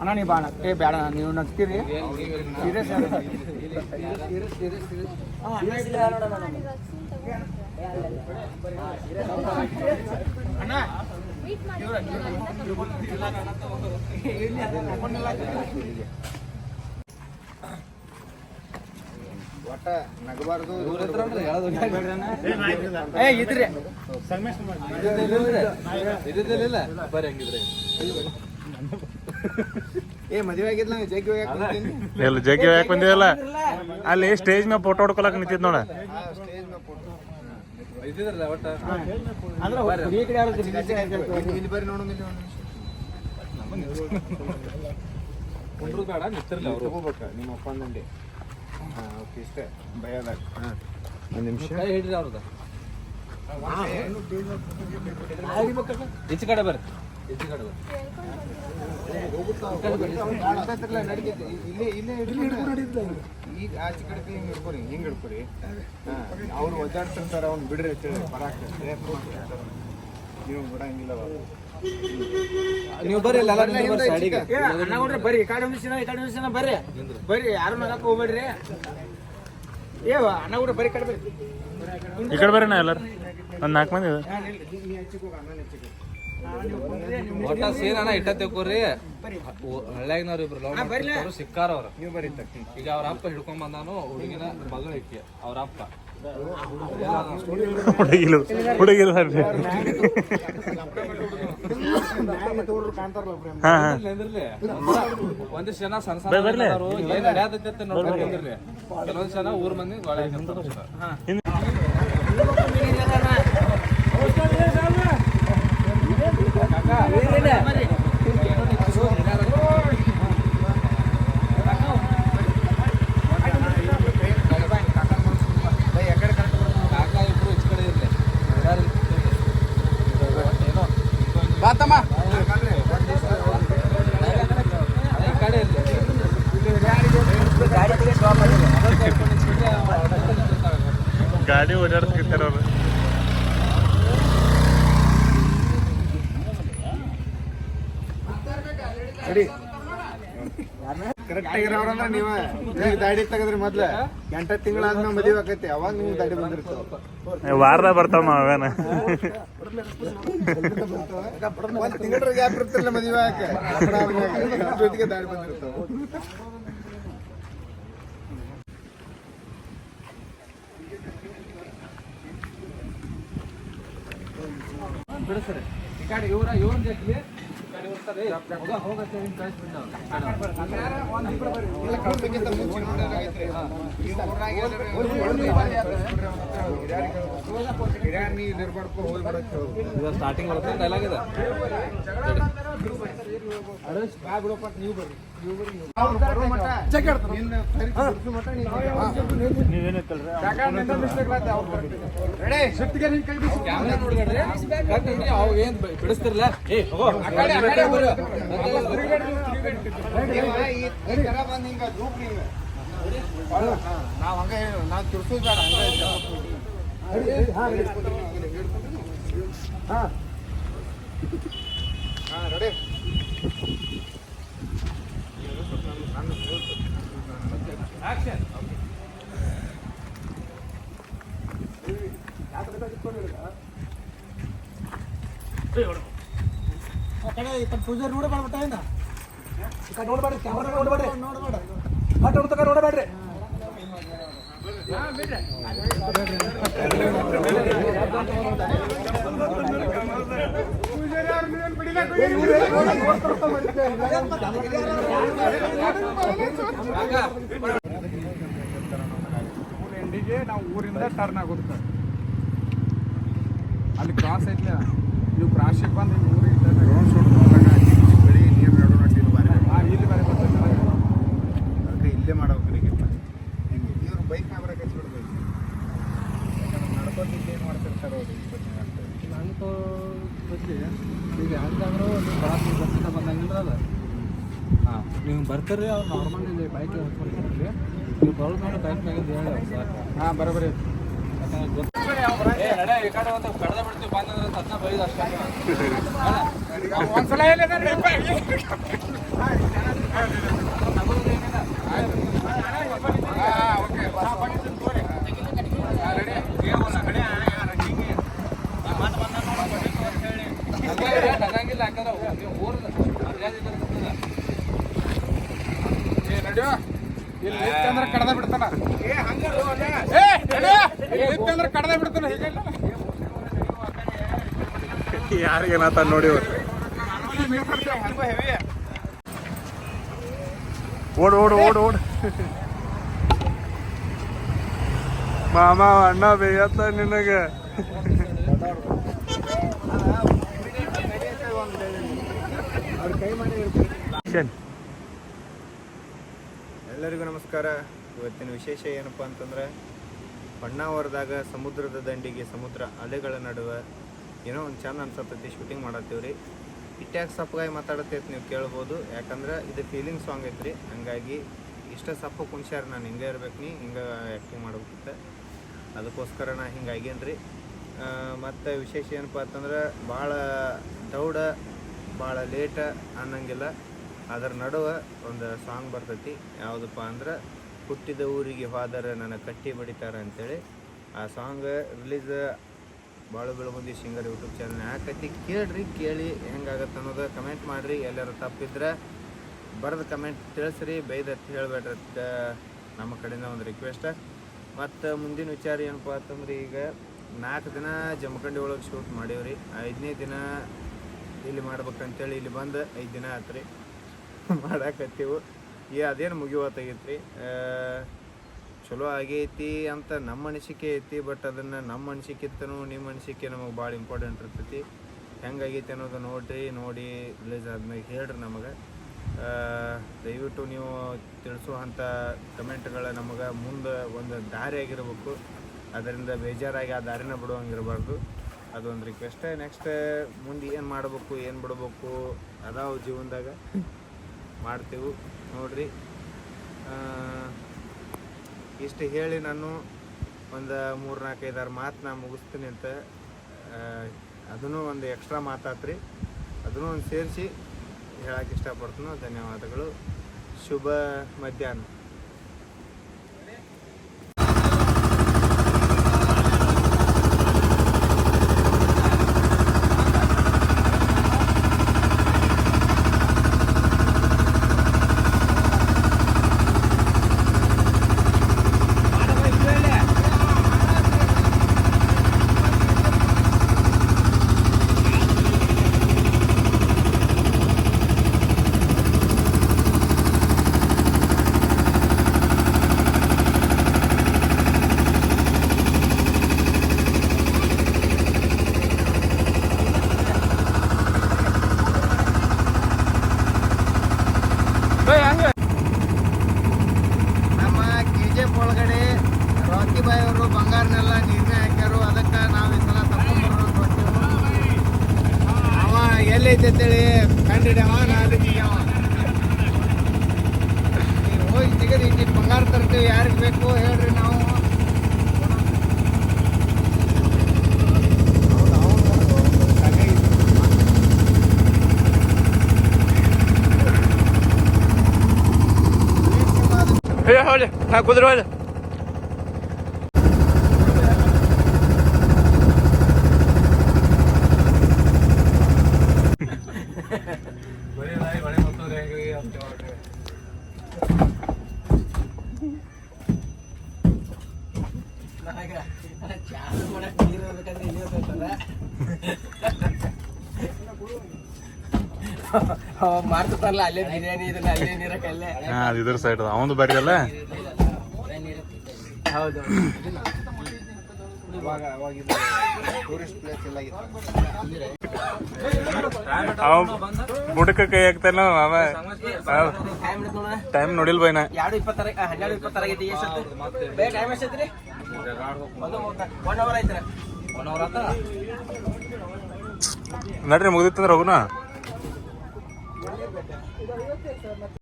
ಅಣ್ಣ ನೀ ಬಾಣ. ಏ ಬೇಡ ನೀವು ನಗ್ತೀರಿ? ಸೀರಿಯಸ್ ಅಣ್ಣ. ಒಟ್ಟ ನಗಬಾರ್ದು ಏ ಇದ್ರಿ. ಏ ಮದುವೆ ಆಗಿದ್ಲ ಜಗ್ಗಿ ಎಲ್ಲ ಜಗ್ಗಿ ಯಾಕೆ ಬಂದಿವಲ್ಲ ಅಲ್ಲಿ ಸ್ಟೇಜ್ ಮೇಲೆ ಫೋಟೋ ಹೊಡ್ಕೊಳಕ್ ನಿಂತಿದ್ ನೋಡ. ಸ್ಟೇಜ್ ಮೇಲೆ ಫೋಟೋ ಅಂದ್ರೆ ಈ ಕಡೆ ಯಾರು ಇಲ್ಲಿ ಬರ್ರಿ ನೋಡು ಇಲ್ಲಿ ಒಂದು ನಿಮಿಷ ತಗೋಬೇಕ? ನಿಮ್ಮ ಓಕೆ ಇಷ್ಟೇ. ಒಂದು ನಿಮಿಷ. ಈಚೆ ಕಡೆ ಬರ್ರಿ. ಈಗ ಆಚೆ ಕಡೆ ಹಿಂಗೆ ಹಿಡ್ಕೊರಿ ಹಿಂಗೆ ಹಿಡ್ಕೊರಿ ಅವ್ರು ಒದ್ದಾಡ್ತಿರ್ತಾರೆ ಅವ್ನು ಬಿಡ್ರಿ ಅಂತೇಳಿ ನೀವು ಬಿಡಂಗಿಲ್ಲ ನೀವು ಬರ್ರಿ ಅಣ್ಣ ನೋಡ್ರಿ ಬರ್ರಿ ಈ ಕಡೆ ಒಂದು ದಿನ ಈ ಕಡೆ ಒಂದು ದಿನ ಬರ್ರಿ. ಬರ್ರಿ ಯಾರು ನಗಕ್ಕೆ ಹೋಗ್ಬೇಡ್ರಿ. ಏ ಅಣ್ಣ ಕೂಡ ಬರ್ರಿ ಈ ಕಡೆ ಬರ್ರಿ. ಈ ಕಡೆ ಬರ್ರಿ ಎಲ್ಲಾರು. ಒಂದ್ ನಾಲ್ಕು ಮಂದಿ. ಒಟ್ಟ ಸೇನ್ ಅಣ್ಣ ಇಟ್ಟ ತೆಕ್ಕೋರಿ. ಹಳ್ಳ್ಯಾಗಿನವ್ರು ಇಬ್ರು ಲವ್ ಸಿಕ್ಕಾರ ಅವ್ರ. ನೀವು ಬರೀ ತಕ್ಕಿ ಈಗ ಅವ್ರ ಅಪ್ಪ ಹಿಡ್ಕೊಂಡ್ ಬಂದಾನು ಹುಡುಗಿನ ಮಗಳ ಇಕ್ಕಿ ಅವ್ರ ಅಪ್ಪ. ಹುಡುಗಿಲು ಹುಡುಗಿಲು ಒಂದಿಷ್ಟು ಜನ ಸಣ್ಣ ಸಣ್ಣ ಏನ್ ನಡೆಯತೈತೆ ಕೆಲವೊಂದ್ ಜನ ಊರ್ ಮಂದಿ ಗೋಳೆ ಹಾಕಿರ್ತಾರೆ ಕಾಕ ಇಬ್ರು ಈಚೆ ಕಡೆ ಇರ್ಲಿ ಯಾರು ಏನೋ ಬಾತಮ್ಮ ಈ ಕಡೆ ಇರ್ಲಿ ಗಾಡಿ ಓಡಾಡ್ತಿರ್ತಾರ ಅವ್ರು ಕರೆಕ್ಟ್ ಆಗಿರೋರಂದ್ರ ನೀವ ಈಗ ದಾಡಿ ತೆಗದ್ರಿ ಮೊದ್ಲ ಎಂಟ ತಿಂಗಳಾದ್ಮೇಲೆ ಮದುವೆ ಆಕೈತಿ ಅವಾಗ ನೀವು ದಾಡಿ ಬಂದಿರ್ತಾವ. ವಾರದ ಬರ್ತಾವ ಅವೇನ? ಒಂದ್ ತಿಂಗಳ ಗ್ಯಾಪ್ ಇರ್ತಿರ್ಲಿಲ್ಲ ಮದುವೆ ಆಕ ಜೊತೆಗೆ ದಾಡಿ ಬಂದಿರ್ತಾವ. ಬಿಡಿಸ್ರಿ ಈ ಕಡೆ ಇವರ ಇವ್ರ ಜಗ್ಲಿ ಸ್ಟಾರ್ಟಿಂಗ್ ಬರುತ್ತೆ ಡೈಲಾಗ್ ಇದೆ. ಬಿಡಿಸ್ತಿರ್ಲ ನಾವ್ ಹಂಗ ನಾವ್ ತಿರ್ಸೋದ್ ಹಂಗ ಹಾ ರೆಡಿ. ಪೂಜಾರಿ ನೋಡಬೇಡ ನೋಡಬೇಡ್ರಿ ಕ್ಯಾಮ್ರಾ ನೋಡಬೇಡ್ರಿ ನೋಡಬೇಡ ಮಟ್ಟ ಹುಡ್ತಕ ನೋಡಬೇಡ್ರಿ. ಊರ್ ಎಂಡಿಗೆ ನಾವು ಊರಿಂದ ಟರ್ನ್ ಆಗುತ್ತೆ ಅಲ್ಲಿ ಕ್ರಾಸ್ ಐತ್ಲ ನೀವು ಕ್ರಾಸಿಗೆ ಬಂದು ನಿಮ್ಮ ಊರಿಗೆ ಗ್ರೌಂಡ್ ಬೆಳಿ ನೀರು ನಡುವ ಇಲ್ಲಿ ಬಾರಿ ಇಲ್ಲಿ ಬಾರಿ ಇಲ್ಲೇ ಮಾಡಬೇಕು ನಿಮಗೆ ಇವ್ರು ಬೈಕ್ ಮ್ಯಾಗ ಬರಕ್ಕೆ ಹಚ್ಬಿಡ್ಬೇಕು ನಡ್ಕೊಂಡು ಏನು ಮಾಡ್ತಿರ್ತಾರೋ ಈಗ ಬಂದಂಗಿಲ್ಲ ನೀವು ಬರ್ತೀರಿ ಅವ್ರು ನಾರ್ಮಲಿ ಬೈಕ್ ನೀವು ಬರೋದು ನೋಡಿ ಬೈಕ್ ಹೇಳಿ ಸರ್ ಹಾಂ ಬರಬರಿ ಗೊತ್ತಿಲ್ಲ ಒಂದು ಬಿಡ್ತೀವಿ ಬಂದಂದ್ರೆ ಬೈದು ಅಷ್ಟೇ. ಒಂದ್ಸಲ ಓಕೆ ಇಲ್ಲಿ ಅಂದ್ರೆ ಕಡ್ದ ಬಿಡ್ತಾನ ಕಡ್ದ ಬಿಡ್ತಾನ ಹೀಗೆ ಯಾರಿಗೇನಾತ ನೋಡಿ ಓಡ್ ಓಡ್ ಓಡ್ ಓಡ್ ಮಾಮ ಅಣ್ಣ ಬೇಯತ್ತ ನಿನಗೆ ಶನ್. ಎಲ್ಲರಿಗೂ ನಮಸ್ಕಾರ. ಇವತ್ತಿನ ವಿಶೇಷ ಏನಪ್ಪ ಅಂತಂದ್ರೆ ಹೊನ್ನಾವರದಾಗ ಸಮುದ್ರದ ದಂಡಿಗೆ ಸಮುದ್ರ ಅಲೆಗಳ ನಡುವೆ ಏನೋ ಒಂದು ಚಂದ ಅನ್ಸತ್ತೈತಿ ಶೂಟಿಂಗ್ ಮಾಡತ್ತೀವ್ರಿ ಇಟ್ಯಾಕ್ ಸಪ್ಪಗಾಗಿ ಮಾತಾಡತ್ತೈತಿ ನೀವು ಕೇಳ್ಬೋದು. ಯಾಕಂದ್ರೆ ಇದು ಫೀಲಿಂಗ್ ಸಾಂಗ್ ಐತ್ರಿ. ಹಂಗಾಗಿ ಇಷ್ಟ ಸಪ್ಪು ಕುಂಚಾರ ನಾನು ಹಿಂಗೆ ಇರ್ಬೇಕು ನೀ, ಹಿಂಗೆ ಆ್ಯಕ್ಟಿಂಗ್ ಮಾಡ್ಬೇಕಿತ್ತು ಅದಕ್ಕೋಸ್ಕರ ನಾ ಹಿಂಗೆ ರೀ. ಮತ್ತು ವಿಶೇಷ ಏನಪ್ಪ ಅಂತಂದ್ರೆ, ಭಾಳ ದೌಡ, ಭಾಳ ಲೇಟ ಅನ್ನಂಗಿಲ್ಲ. ಅದರ ನಡುವೆ ಒಂದು ಸಾಂಗ್ ಬರ್ತೈತಿ. ಯಾವುದಪ್ಪ ಅಂದ್ರೆ, ಹುಟ್ಟಿದ ಊರಿಗೆ ಹೋದರೆ ನನ್ನ ಕಟ್ಟಿ ಬಡಿತಾರೆ ಅಂತೇಳಿ. ಆ ಸಾಂಗ್ ರಿಲೀಸ್ ಭಾಳ ಬೆಳಗುಂದಿ ಸಿಂಗರ್ ಯೂಟ್ಯೂಬ್ ಚಾನಲ್ ಯಾಕೈತಿ ಕೇಳ್ರಿ, ಕೇಳಿ ಹೆಂಗಾಗತ್ತೆ ಅನ್ನೋದು ಕಮೆಂಟ್ ಮಾಡಿರಿ. ಎಲ್ಲರೂ ತಪ್ಪಿದ್ರೆ ಬರೆದು ಕಮೆಂಟ್ ತಿಳಿಸ್ರಿ. ಬೈದ ಹೇಳಬೇಡ್ರಿ ಅಂತ ನಮ್ಮ ಕಡೆಯಿಂದ ಒಂದು ರಿಕ್ವೆಸ್ಟ್ ಮತ್ತು ಮುಂದಿನ ವಿಚಾರ ಏನಪ್ಪ ಅಂತಂದ್ರೆ, ಈಗ ನಾಲ್ಕು ದಿನ ಜಮಖಂಡಿ ಒಳಗೆ ಶೂಟ್ ಮಾಡೀವ್ರಿ. ಐದನೇ ದಿನ ಇಲ್ಲಿ ಮಾಡ್ಬೇಕಂತೇಳಿ ಇಲ್ಲಿ ಬಂದು ಐದು ದಿನ ಆತ್ರಿ. ಮಾಡಾಕತ್ತೀವಿ. ಈ ಅದೇನು ಮುಗಿಯೋತ್ತಾಗೈತ್ರಿ ಚಲೋ ಆಗೈತಿ ಅಂತ ನಮ್ಮ ಅನಿಸಿಕೆ ಐತಿ ಬಟ್ ಅದನ್ನು ನಮ್ಮ ಅನಿಸಿಕೆತ್ತನೂ ನಿಮ್ಮ ಅನಿಸಿಕೆ ನಮಗೆ ಭಾಳ ಇಂಪಾರ್ಟೆಂಟ್ ಇರ್ತೈತಿ. ಹೆಂಗಾಗೈತಿ ಅನ್ನೋದು ನೋಡಿರಿ, ನೋಡಿ ರಿಲೀಸ್ ಆದ್ಮೇಲೆ ಹೇಳ್ರಿ ನಮಗೆ. ದಯವಿಟ್ಟು ನೀವು ತಿಳಿಸುವಂಥ ಕಮೆಂಟ್ಗಳ ನಮಗೆ ಮುಂದೆ ಒಂದು ದಾರಿ ಆಗಿರ್ಬೇಕು. ಅದರಿಂದ ಬೇಜಾರಾಗಿ ಆ ದಾರಿನ ಬಿಡುವಂಗಿರಬಾರ್ದು. ಅದೊಂದು ರಿಕ್ವೆಸ್ಟ್ ನೆಕ್ಸ್ಟ್ ಮುಂದೆ ಏನು ಮಾಡಬೇಕು, ಏನು ಬಿಡಬೇಕು, ಅದಾವ ಜೀವನದಾಗ. ಮಾಡ್ತೀವಿ. ನೋಡ್ರಿ. ಇಷ್ಟು ಹೇಳಿ ನಾನು ಒಂದು ಮೂರು ನಾಲ್ಕೈದಾರು ಮಾತು ನಾ ಮುಗಿಸ್ತೀನಿ ಅಂತ. ಅದನ್ನು ಒಂದು ಎಕ್ಸ್ಟ್ರಾ ಮಾತಾತ್ರಿ. ಅದನ್ನು ಒಂದು ಸೇರಿಸಿ ಹೇಳಕ್ಕೆ ಇಷ್ಟಪಡ್ತೀನಿ. ಧನ್ಯವಾದಗಳು. ಶುಭ ಮಧ್ಯಾಹ್ನ ನಮ್ಮ ಕೆ ಜಿ ಎಫ್ ಒಳಗಡೆ ರಾಕಿ ಬಾಯ್ ಅವರು ಬಂಗಾರನೆಲ್ಲ ನೀರ್ನೇ ಹಾಕ್ಯಾರು ಅದಕ್ಕೆ ನಾವು ಈ ಸಲ ತಗೊಂಡ್ಬರೋದು ಅವ ಎಲ್ಲೈತೆ ಅಂತೇಳಿ ಕಂಡಿಡ್ಯಾವ ನಾ ಅದಕ್ಕೆ ಈಗ್ಯಾವ. ಹೋಗಿ ಸಿಗರಿ ಇಲ್ಲಿ ಬಂಗಾರ ತರ್ತೀವಿ ಯಾರಿಗೆ ಬೇಕು ಹೇಳ್ರಿ ನಾವು. ಹೇಳಿ ನಾ ಕುದುರೆ ಹೊಳೆ ಬರೀ ನಾಯಿ ಮಳೆ ಮತ್ತೊಂದು ಹೆಂಗೆ ಅಂತ ಹೇಳ್ರಿ. ಮಾಡ್ತಾರಲ್ಲ ಅಲ್ಲೇ ಬಿರಿಯಾನಿ ಇದನ್ನ ಅಲ್ಲೇ ನೀರಕ್ಕಲ್ಲೇ ಹಾ ಅದು ಇದ್ರ ಸೈಡ್ ಅವಂದು ಬರಿ ಅಲ್ಲ? ಹೌದು. ಇವಾಗ ಅವಾಗ ಟೂರಿಸ್ಟ್ ಪ್ಲೇಸ್ ಎಲ್ಲ ಇತ್ತು ಅವ ಬುಡಕ ಕೈ ಹಾಕ್ತಾನ ಅವ ಟೈಮ್ ನೋಡ. ನೋಡಿಲ್ ಬೈನ. ಎರಡು ಇಪ್ಪತ್ತರ ಹನ್ನೆರಡು ಇಪ್ಪತ್ತರ ಆಗೈತಿ ಎಷ್ಟು ಬೇ ಟೈಮ್ ಎಷ್ಟೈತ್ರಿ ನಡ್ರಿ ಮುಗ್ದಿತ್ತಂದ್ರೆ ಹೋಗುನ?